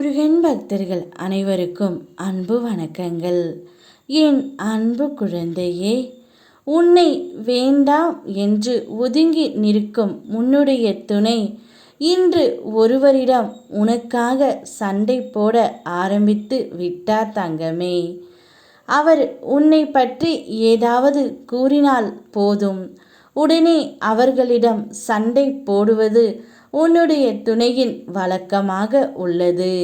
முருகன் பக்தர்கள் அனைவருக்கும் அன்பு வணக்கங்கள். என் அன்பு குழந்தையே உன்னை வேண்டாம் என்று ஒதுங்கி நிற்கும் உன்னுடைய துணை இன்று ஒருவரிடம் உனக்காக சண்டை போட ஆரம்பித்து விட்டார் தங்கமே. அவர் உன்னை பற்றி ஏதாவது கூறினால் போதும். உடனே அவர்களிடம் சண்டை போடுவது உன்னுடைய துணையின் வழக்கமாக உள்ளது.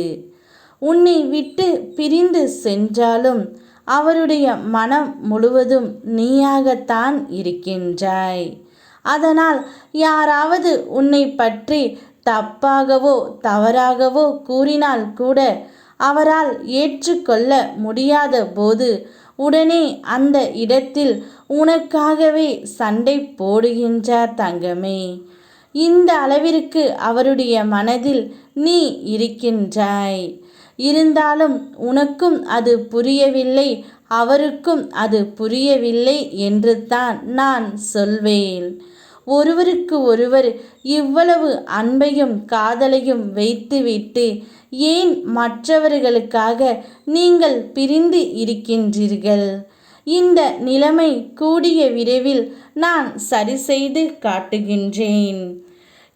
உன்னை விட்டு பிரிந்து சென்றாலும் அவருடைய மனம் முழுவதும் நீயாகத்தான் இருக்கின்றாய். அதனால் யாராவது உன்னை பற்றி தப்பாகவோ தவறாகவோ கூறினால் கூட அவரால் ஏற்றுக்கொள்ள முடியாத போது உடனே அந்த இடத்தில் உனக்காகவே சண்டை போடுகின்றார் தங்கமே. இந்த அளவிற்கு அவருடைய மனதில் நீ இருக்கின்றாய். இருந்தாலும் உனக்கும் அது புரியவில்லை அவருக்கும் அது புரியவில்லை என்று தான் நான் சொல்வேன். ஒருவருக்கு ஒருவர் இவ்வளவு அன்பையும் காதலையும் வைத்துவிட்டு ஏன் மற்றவர்களுக்காக நீங்கள் பிரிந்து இருக்கின்றீர்கள்? இந்த நிலைமை கூடிய விரைவில் நான் சரி செய்து காட்டுகின்றேன்.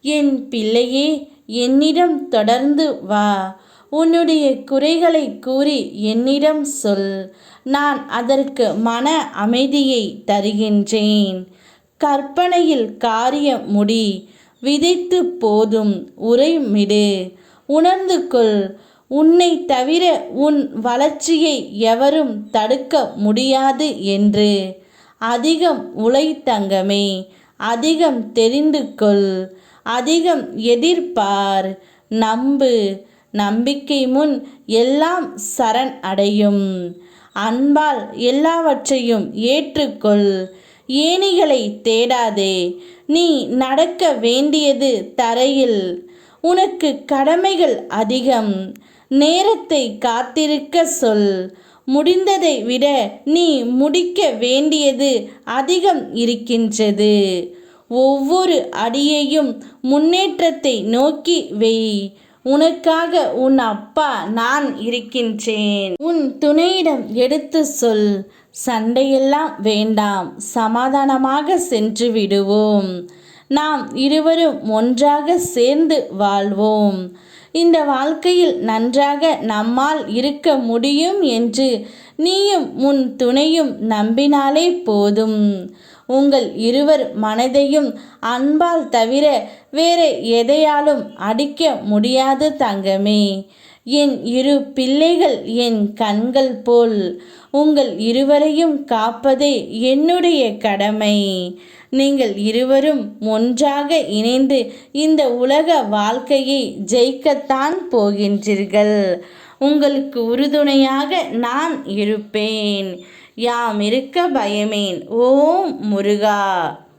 என் பிள்ளையே என்னிடம் தொடர்ந்து வா. உன்னுடைய குறைகளை கூறி என்னிடம் சொல். நான் அதற்கு மன அமைதியை தருகின்றேன். கற்பனையில் காரியம் முடி. விதைத்து போதும் உரைமிடு. உணர்ந்து கொள். உன்னை தவிர உன் வளர்ச்சியை எவரும் தடுக்க முடியாது என்று. அதிகம் உழைத்தங்கமே. அதிகம் தெரிந்து கொள். அதிகம் எதிர்பார் நம்பு நம்பிக்கை முன் எல்லாம் சரண் அடையும். அன்பால் எல்லாவற்றையும் ஏற்றுக்கொள். ஏணிகளை தேடாதே. நீ நடக்க வேண்டியது தரையில். உனக்கு கடமைகள் அதிகம். நேரத்தை காத்திருக்க சொல். முடிந்ததை விட நீ முடிக்க வேண்டியது அதிகம் இருக்கின்றது. ஒவ்வொரு அடியையும் முன்னேற்றத்தை நோக்கி வெய் உனக்காக உன் அப்பா நான் இருக்கின்றேன். உன் துணையிடம் எடுத்து சொல். சண்டையெல்லாம் வேண்டாம். சமாதானமாக சென்று விடுவோம். நாம் இருவரும் ஒன்றாக சேர்ந்து வாழ்வோம். இந்த வாழ்க்கையில் நன்றாக நம்மால் இருக்க முடியும் என்று நீயும் உன் துணையும் நம்பினாலே போதும். உங்கள் இருவர் மனதையும் அன்பால் தவிர வேறு எதையாலும் அடிக்க முடியாது தங்கமே. என் இரு பிள்ளைகள் என் கண்கள் போல் உங்கள் இருவரையும் காப்பதே என்னுடைய கடமை. நீங்கள் இருவரும் ஒன்றாக இணைந்து இந்த உலக வாழ்க்கையை ஜெயிக்கத்தான் போகின்றீர்கள். உங்களுக்கு உறுதுணையாக நான் இருப்பேன். யாம் இருக்க பயமேன். ஓம் முருகா.